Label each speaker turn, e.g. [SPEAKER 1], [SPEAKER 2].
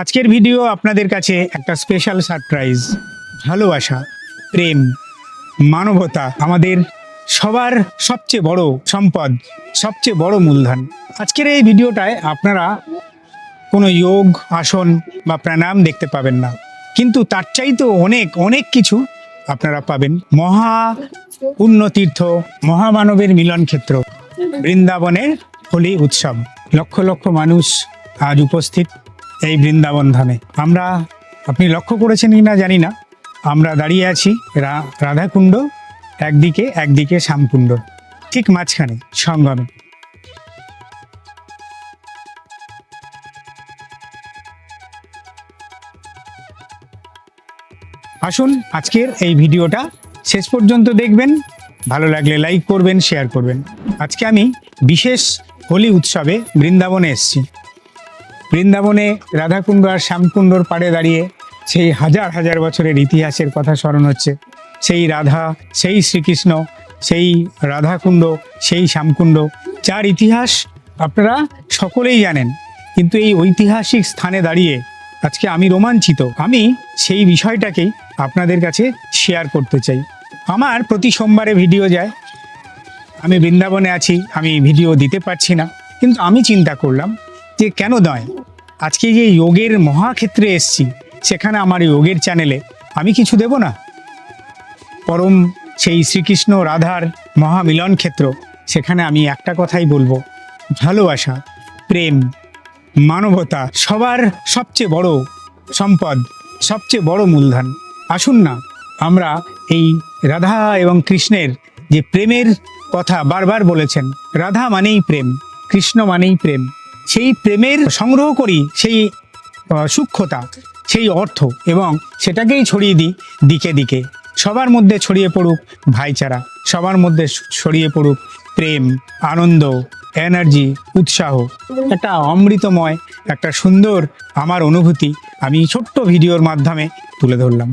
[SPEAKER 1] আজকের ভিডিও আপনাদের কাছে একটা স্পেশাল সারপ্রাইজ ভালোবাসা, প্রেম, মানবতা, আমাদের সবার সবচেয়ে বড় সম্পদ, সবচেয়ে বড় মূলধন। আজকের এই ভিডিওটায় আপনারা কোনো যোগ, আসন বা প্রাণায়াম দেখতে পাবেন না। কিন্তু তার চাইতেও অনেক অনেক কিছু আপনারা পাবেন। মহা পুণ্যতীর্থ মহামানবের মিলন ক্ষেত্র, বৃন্দাবনের হোলি উৎসব। লক্ষ লক্ষ মানুষ আজ উপস্থিত। এই বৃন্দাবন ধামে আমরা, আপনি লক্ষ্য করেছেন কি না জানি না। আমরা দাঁড়িয়ে আছি রাধাকুণ্ড, একদিকে একদিকে শ্যামকুণ্ড। ঠিক মাঝখানে, সঙ্গমে। আসুন, আজকের এই ভিডিওটা শেষ পর্যন্ত দেখবেন। ভালো লাগলে লাইক করবেন, শেয়ার করবেন। আজকে আমি বিশেষ হোলি উৎসবে বৃন্দাবনে এসেছি। বৃন্দাবনে রাধাকুণ্ড আর শ্যামকুণ্ডর পাড়ে দাঁড়িয়ে সেই হাজার হাজার বছরের ইতিহাসের কথা স্মরণ হচ্ছে। সেই রাধা, সেই শ্রীকৃষ্ণ, সেই রাধাকুণ্ড, সেই শ্যামকুণ্ড, যার ইতিহাস আপনারা সকলেই জানেন। কিন্তু এই ঐতিহাসিক স্থানে দাঁড়িয়ে আজকে আমি রোমাঞ্চিত। আমি সেই বিষয়টাকেই আপনাদের কাছে শেয়ার করতে চাই। আমার প্রতি সোমবারে ভিডিও যায়। আমি বৃন্দাবনে আছি, আমি ভিডিও দিতে পারছি না। কিন্তু আমি চিন্তা করলাম যে কেন নয়? আজকে যে যোগের মহাক্ষেত্রে এসছি, সেখানে আমার যোগের চ্যানেলে আমি কিছু দেব না। পরম সেই শ্রীকৃষ্ণ রাধার মহামিলন ক্ষেত্র, সেখানে আমি একটা কথাই বলব। ভালোবাসা, প্রেম, মানবতা সবার সবচেয়ে বড় সম্পদ, সবচেয়ে বড় মূলধন। আসুন না, আমরা এই রাধা এবং কৃষ্ণের যে প্রেমের কথা বারবার বলেছেন, রাধা মানেই প্রেম, কৃষ্ণ মানেই প্রেম। সেই প্রেমের সংগ্রহ করি, সেই সূক্ষ্মতা, সেই অর্থ, এবং সেটাকেই ছড়িয়ে দিই দিকে দিকে। সবার মধ্যে ছড়িয়ে পড়ুক ভাইচারা, সবার মধ্যে ছড়িয়ে পড়ুক প্রেম, আনন্দ, এনার্জি, উৎসাহ। একটা অমৃতময়, একটা সুন্দর আমার অনুভূতি আমি ছোট্ট ভিডিওর মাধ্যমে তুলে ধরলাম।